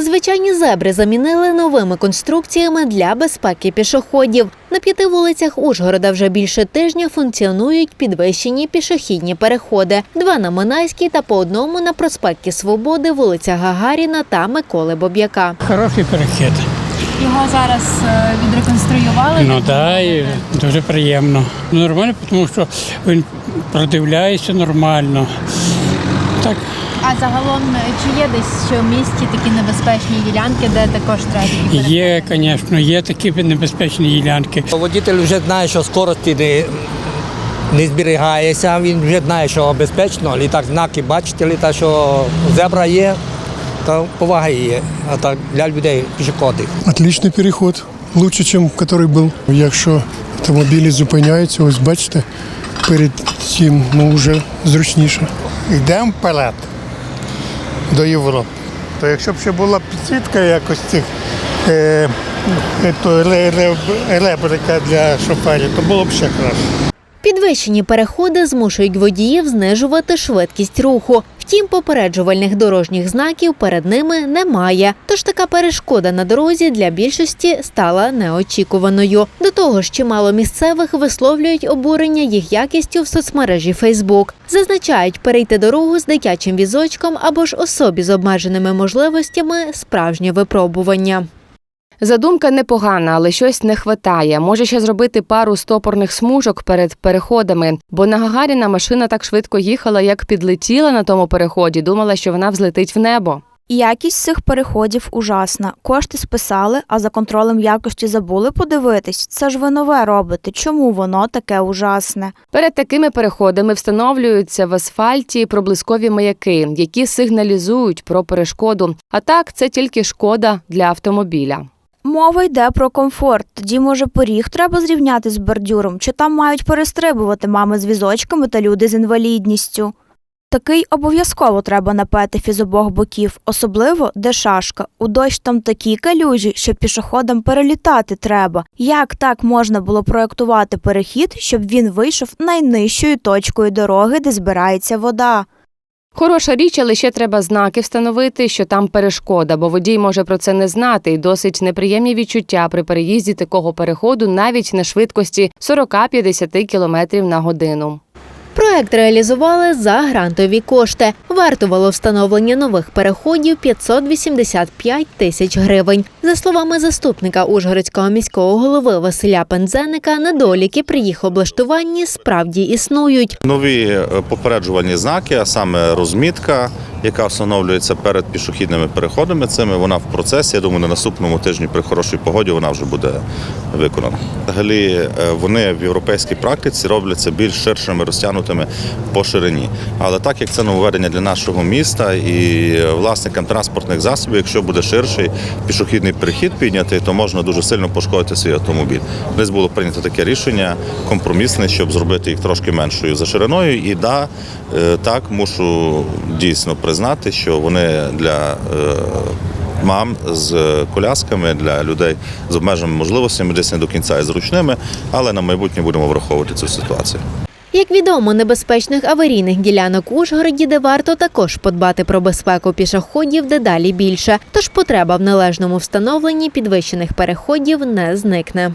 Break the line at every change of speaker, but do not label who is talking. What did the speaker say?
Звичайні зебри замінили новими конструкціями для безпеки пішоходів. На п'яти вулицях Ужгорода вже більше тижня функціонують підвищені пішохідні переходи: два на Минайській та по одному на проспекті Свободи, вулиця Гагаріна та Миколи Боб'яка.
Хороший перехід.
Його зараз е, відреконструювали.
Ну так, і дуже приємно. Ну, Нормально, тому що він продивляється нормально. Так,
А загалом е, чи є десь що в місті такі небезпечні ділянки, де також треба
є, звісно, є такі небезпечні ділянки.
Водитель вже знає, що скорості не, не зберігається, він вже знає, що безпечно. Літак знаки бачите, літа, що зебра є, то повага є. А так для людей пішоходів.
Отличний переход, лучше, ніж який був. Якщо автомобілі зупиняються, ось бачите, перед цим ну, вже зручніше.
Йдемо вперед до Європи. То якщо б ще була підсвітка якось цих е, е, ре- ре- ребрика для шоферів, то було б ще краще.
Підвищені переходи змушують водіїв знижувати швидкість руху. Втім, попереджувальних дорожніх знаків перед ними немає. Тож така перешкода на дорозі для більшості стала неочікуваною. До того ж, чимало місцевих висловлюють обурення їх якістю в соцмережі Фейсбук. Зазначають, перейти дорогу з дитячим візочком або ж особі з обмеженими можливостями справжнє випробування.
Задумка непогана, але щось не хватає. Може ще зробити пару стопорних смужок перед переходами, бо на Гагаріна машина так швидко їхала, як підлетіла на тому переході. Думала, що вона взлетить в небо.
Якість цих переходів ужасна. Кошти списали, а за контролем якості забули подивитись. Це ж ви нове робите. Чому воно таке ужасне?
Перед такими переходами встановлюються в асфальті проблискові маяки, які сигналізують про перешкоду. А так це тільки шкода для автомобіля.
Мова йде про комфорт. Тоді, може, поріг треба зрівняти з бордюром, чи там мають перестрибувати мами з візочками та люди з інвалідністю. Такий обов'язково треба на петефі з обох боків, особливо де шашка. У дощ там такі калюжі, що пішоходам перелітати треба. Як так можна було проектувати перехід, щоб він вийшов найнижчою точкою дороги, де збирається вода?
Хороша річ, але ще треба знаки встановити, що там перешкода, бо водій може про це не знати, і досить неприємні відчуття при переїзді такого переходу навіть на швидкості 40-50 км на годину.
Проект реалізували за грантові кошти. Вартувало встановлення нових переходів 585 тисяч гривень. За словами заступника Ужгородського міського голови Василя Пензеника, недоліки при їх облаштуванні справді існують.
Нові е, попереджувальні знаки, а саме розмітка, яка встановлюється перед пішохідними переходами. Цими вона в процесі. Я думаю, на наступному тижні при хорошій погоді вона вже буде виконана. Взагалі, е, вони в європейській практиці робляться більш ширшими, розтягнутими по ширині. Але так як це нововведення для нашого міста і е, власникам транспортних засобів, якщо буде ширший пішохідний перехід піднятий, то можна дуже сильно пошкодити свій автомобіль. Десь було прийнято таке рішення компромісне, щоб зробити їх трошки меншою за шириною. І да, е, так мушу дійсно признати, що вони для е, мам з колясками, для людей з обмеженими можливостями десь не до кінця і зручними, але на майбутнє будемо враховувати цю ситуацію.
Як відомо, небезпечних аварійних ділянок Ужгороді, де варто також подбати про безпеку пішоходів, дедалі більше. Тож потреба в належному встановленні підвищених переходів не зникне.